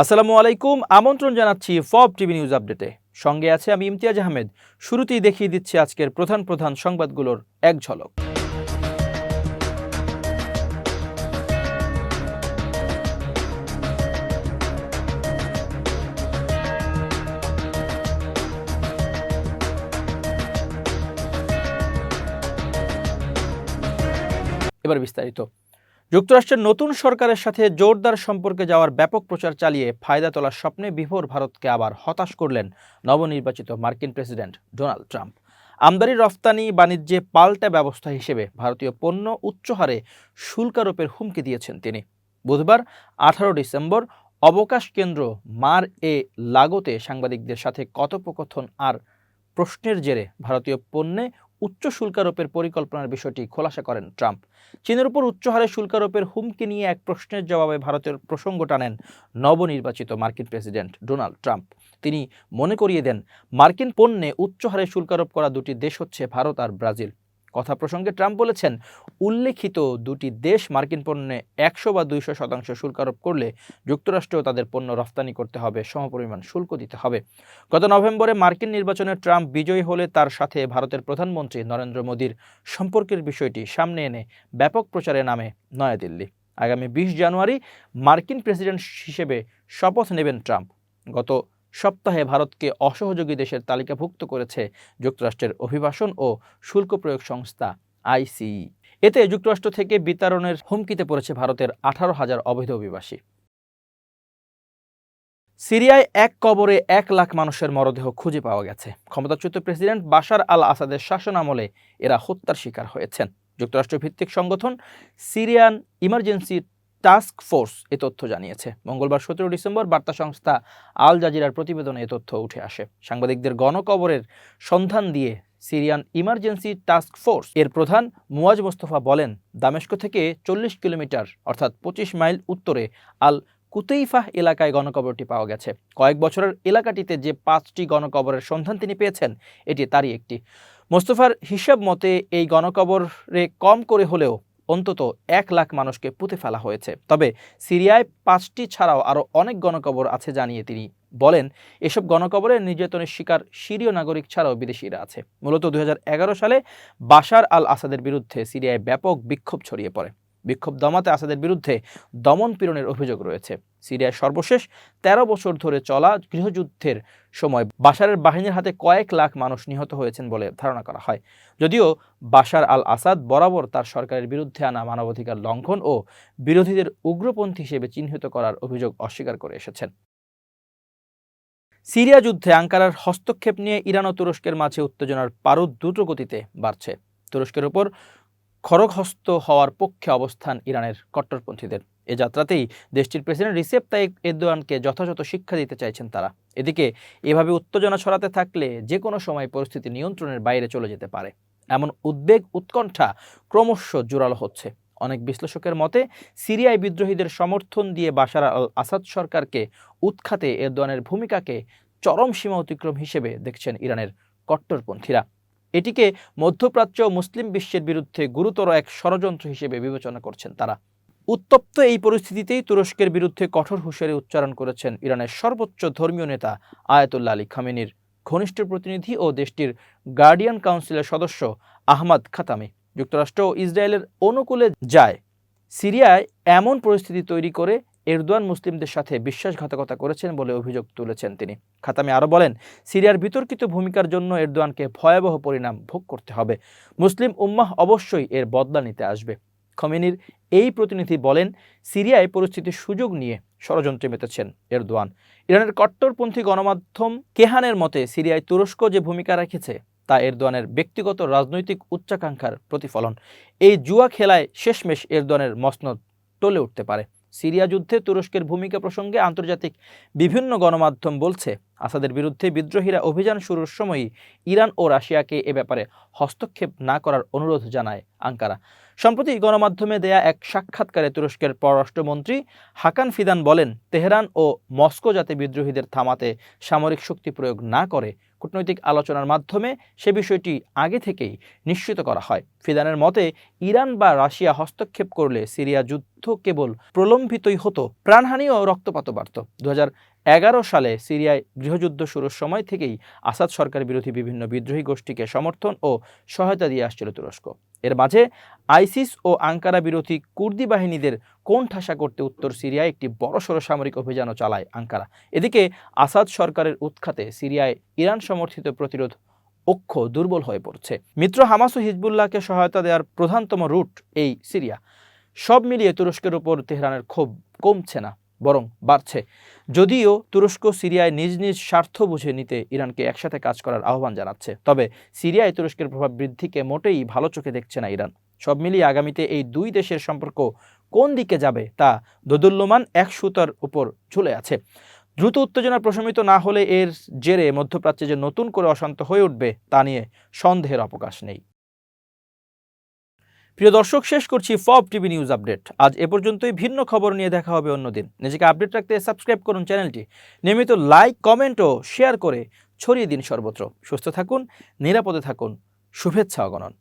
আসসালামু আলাইকুম, আমন্ত্রণ জানাচ্ছি ফব টিভি নিউজ আপডেটে। সঙ্গে আছে আমি ইমতিয়াজ আহমেদ। শুরুতেই দেখিয়ে দিচ্ছি আজকের প্রধান প্রধান সংবাদগুলোর এক ঝলক। এবার বিস্তারিত। যুক্তরাষ্ট্রের নতুন সরকারের সাথে জোরদার সম্পর্কে যাওয়ার ব্যাপক প্রচার চালিয়ে ফায়দা তোলার স্বপ্নে বিভোর ভারতকে আবার হতাশ করলেন নবনির্বাচিত মার্কিন প্রেসিডেন্ট ডোনাল্ড ট্রাম্প। আমদানি রফতানি বাণিজ্যে পাল্টা ব্যবস্থা হিসেবে ভারতীয় পণ্য উচ্চ হারে শুল্কারোপের হুমকি দিয়েছেন তিনি। বুধবার, আঠারো ডিসেম্বর, অবকাশ কেন্দ্র মার এ লাগোতে সাংবাদিকদের সাথে কথোপকথন আর প্রশ্নের জেরে ভারতীয় পণ্যে উচ্চ শুল্কারোপের পরিকল্পনার বিষয়টি খোলাসা করেন ট্রাম্প। চীনের উপর উচ্চ হারে শুল্কারোপের হুমকি নিয়ে এক প্রশ্নের জবাবে ভারতের প্রসঙ্গ টানেন নবনির্বাচিত মার্কিন প্রেসিডেন্ট ডোনাল্ড ট্রাম্প। তিনি মনে করিয়ে দেন, মার্কিন পণ্যে উচ্চ হারে শুল্কারোপ করা দুটি দেশ হচ্ছে ভারত আর ব্রাজিল। কথা প্রসঙ্গে ট্রাম্প বলেছেন, উল্লেখিত দুটি দেশ মার্কিন পণ্যে একশো বা দুইশো শতাংশ শুল্ক আরোপ করলে যুক্তরাষ্ট্রেও তাদের পণ্য রফতানি করতে হবে, সমপরিমাণ শুল্ক দিতে হবে। গত নভেম্বরে মার্কিন নির্বাচনে ট্রাম্প বিজয়ী হলে তার সাথে ভারতের প্রধানমন্ত্রী নরেন্দ্র মোদীর সম্পর্কের বিষয়টি সামনে এনে ব্যাপক প্রচারে নামে নয়াদিল্লি। আগামী বিশ জানুয়ারি মার্কিন প্রেসিডেন্ট হিসেবে শপথ নেবেন ট্রাম্প। গত সপ্তাহে ভারতকে অসহযোগী দেশের তালিকাভুক্ত করেছে যুক্তরাষ্ট্রের অভিবাসন ও শুল্ক প্রয়োগ সংস্থা আইসিই। এতে যুক্তরাষ্ট্র থেকে বিতরণের হুমকিতে পড়েছে ভারতের আঠারো হাজার অবৈধ অভিবাসী। সিরিয়ায় এক কবরে এক লাখ মানুষের মরদেহ খুঁজে পাওয়া গেছে। ক্ষমতাচ্যুত প্রেসিডেন্ট বাশার আল আসাদের শাসন আমলে এরা হত্যার শিকার হয়েছেন। যুক্তরাষ্ট্র ভিত্তিক সংগঠন সিরিয়ান ইমার্জেন্সি টাস্ক ফোর্স এ তথ্য জানিয়েছে। মঙ্গলবার সতেরো ডিসেম্বর বার্তা সংস্থা আল জাজিরার প্রতিবেদনে এ তথ্য উঠে আসে। সাংবাদিকদের গণকবরের সন্ধান দিয়ে সিরিয়ান ইমার্জেন্সি টাস্ক ফোর্স এর প্রধান মুয়াজ মোস্তফা বলেন, দামেস্ক থেকে চল্লিশ কিলোমিটার অর্থাৎ পঁচিশ মাইল উত্তরে আল কুতেইফাহ এলাকায় গণকবরটি পাওয়া গেছে। কয়েক বছরের এলাকাটিতে যে পাঁচটি গণকবরের সন্ধান তিনি পেয়েছেন, এটি তারই একটি। মোস্তফার হিসাব মতে, এই গণকবরে কম করে হলেও অন্তত এক লাখ মানুষকে পুঁতে ফেলা হয়েছে। তবে সিরিয়ায় পাঁচটি ছাড়াও আরও অনেক গণকবর আছে জানিয়ে তিনি বলেন, এসব গণকবরের নির্যাতনের শিকার সিরীয় নাগরিক ছাড়াও বিদেশিরা আছে। মূলত দু হাজার এগারো সালে বাশার আল আসাদের বিরুদ্ধে সিরিয়ায় ব্যাপক বিক্ষোভ ছড়িয়ে পড়ে। বিক্ষোভ দমাতে আসাদের বিরুদ্ধে দমন পীড়নের অভিযোগ রয়েছে। সিরিয়ার সর্বশেষ ১৩ বছর ধরে চলা গৃহযুদ্ধের সময় বাশারের বাহিনীর হাতে কয়েক লাখ মানুষ নিহত হয়েছেন বলে ধারণা করা হয়। যদিও বাশার আল আসাদ বরাবর তার সরকারের বিরুদ্ধে আনা মানবাধিকার লঙ্ঘন ও বিরোধীদের উগ্রপন্থী হিসেবে চিহ্নিত করার অভিযোগ অস্বীকার করে এসেছেন। সিরিয়া যুদ্ধে আঙ্কারার হস্তক্ষেপ নিয়ে ইরান ও তুরস্কের মাঝে উত্তেজনার পারদ দ্রুত গতিতে বাড়ছে। তুরস্কের উপর খড়গহস্ত হওয়ার পক্ষে অবস্থান ইরানের কট্টরপন্থীদের। এ যাত্রাতেই দেশটির প্রেসিডেন্ট রিসেপ তাইক এরদোয়ানকে যথাযথ শিক্ষা দিতে চাইছেন তারা। এদিকে, এভাবে উত্তেজনা ছড়াতে থাকলে যে কোনো সময় পরিস্থিতি নিয়ন্ত্রণের বাইরে চলে যেতে পারে। এমন উদ্বেগ উৎকণ্ঠা ক্রমশ জোরালো হচ্ছে। অনেক বিশ্লেষকের মতে, সিরিয়ায় বিদ্রোহীদের সমর্থন দিয়ে বাশার আল আসাদ সরকারকে উৎখাতে এরদোয়ানের ভূমিকাকে চরম সীমা অতিক্রম হিসেবে দেখছেন ইরানের কট্টরপন্থীরা। এটিকে মধ্যপ্রাচ্য মুসলিম বিশ্বের বিরুদ্ধে গুরুতর এক ষড়যন্ত্র হিসেবে বিবেচনা করছেন তারা। উত্তপ্ত এই পরিস্থিতিতেই তুরস্কের বিরুদ্ধে কঠোর হুঁশিয়ারি উচ্চারণ করেছেন ইরানের সর্বোচ্চ ধর্মীয় নেতা আয়াতুল্লাহ আলী খামেনির ঘনিষ্ঠ প্রতিনিধি ও দেশটির গার্ডিয়ান কাউন্সিলের সদস্য আহমদ খাতামি। যুক্তরাষ্ট্র ও ইসরায়েলের অনুকূলে যায়। সিরিয়ায় এমন পরিস্থিতি তৈরি করে এরদোয়ান মুসলিমদের সাথে বিশ্বাসঘাতকতা করেছেন বলে অভিযোগ তুলেছেন তিনি। খাতামি আরও বলেন, সিরিয়ার বিতর্কিত ভূমিকার জন্য এরদোয়ানকে ভয়াবহ পরিণাম ভোগ করতে হবে। মুসলিম উম্মাহ অবশ্যই এর বদলা নিতে আসবে। খমেনির এই প্রতিনিধি বলেন, সিরিয়ায় পরিস্থিতির সুযোগ নিয়ে ষড়যন্ত্রে মেতেছেন এরদোয়ান। ইরানের কট্টরপন্থী গণমাধ্যম কেহানের মতে, সিরিয়ায় তুরস্ক যে ভূমিকা রেখেছে, তা এরদোয়ানের ব্যক্তিগত রাজনৈতিক উচ্চাকাঙ্ক্ষার প্রতিফলন। এই জুয়া খেলায় শেষমেশ এরদোয়ানের মসনদ টলে উঠতে পারে। সিরিয়া যুদ্ধে তুরস্কের ভূমিকা প্রসঙ্গে আন্তর্জাতিক বিভিন্ন গণমাধ্যম বলছে, আসাদের বিরুদ্ধে বিদ্রোহীরা অভিযান শুরুর সময়ই ইরান ও রাশিয়াকে এ ব্যাপারে হস্তক্ষেপ না করার অনুরোধ জানায় আঙ্কারা। সম্প্রতি গণমাধ্যমে দেয়া এক সাক্ষাৎকারে তুরস্কের পররাষ্ট্রমন্ত্রী হাকান ফিদান বলেন, তেহরান ও মস্কো যাতে বিদ্রোহীদের থামাতে সামরিক শক্তি প্রয়োগ না করে কূটনৈতিক আলোচনার মাধ্যমে সে বিষয়টি আগে থেকেই নিশ্চিত করা হয়। ফিদানের মতে, ইরান বা রাশিয়া হস্তক্ষেপ করলে সিরিয়া যুদ্ধ কেবল প্রলম্বিতই হতো প্রাণহানি ও রক্তপাত বাড়ত। দু এগারো সালে সিরিয়ায় গৃহযুদ্ধ শুরুর সময় থেকেই আসাদ সরকার বিরোধী বিভিন্ন বিদ্রোহী গোষ্ঠীকে সমর্থন ও সহায়তা দিয়ে আসছিল তুরস্ক। এর মাঝে আইসিস ও আঙ্কারা বিরোধী কুর্দি বাহিনীদের কোণঠাসা করতে উত্তর সিরিয়ায় একটি বড়সড় সামরিক অভিযানও চালায় আঙ্কারা। এদিকে আসাদ সরকারের উৎখাতে সিরিয়ায় ইরান সমর্থিত প্রতিরোধ অক্ষ দুর্বল হয়ে পড়ছে। মিত্র হামাস ও হিজবুল্লাহকে সহায়তা দেওয়ার প্রধানতম রুট এই সিরিয়া। সব মিলিয়ে তুরস্কের ওপর তেহরানের ক্ষোভ কমছে না, বরং বাড়ছে। যদিও তুরস্ক সিরিয়ায় নিজ নিজ স্বার্থ বুঝে নিতে ইরানকে একসাথে কাজ করার আহ্বান জানাচ্ছে, তবে সিরিয়ায় তুরস্কের প্রভাব বৃদ্ধিকে মোটেই ভালো চোখে দেখছে না ইরান। সব মিলিয়ে আগামীতে এই দুই দেশের সম্পর্ক কোন দিকে যাবে তা দোদুল্যমান এক সুতার উপর ঝুলে আছে। দ্রুত উত্তেজনা প্রশমিত না হলে এর জেরে মধ্যপ্রাচ্যে যে নতুন করে অশান্ত হয়ে উঠবে তা নিয়ে সন্দেহের অবকাশ নেই। প্রিয় দর্শক, শেষ করছি ফব টিভি নিউজ আপডেট। আজ এ পর্যন্তই ভিন্ন খবর নিয়ে দেখা হবে অন্যদিন নিজেকে আপডেট রাখতে সাবস্ক্রাইব করুন চ্যানেলটি। নিয়মিত লাইক, কমেন্ট ও শেয়ার করে ছড়িয়ে দিন সর্বত্র। সুস্থ থাকুন, নিরাপদে থাকুন। শুভেচ্ছা অগণন।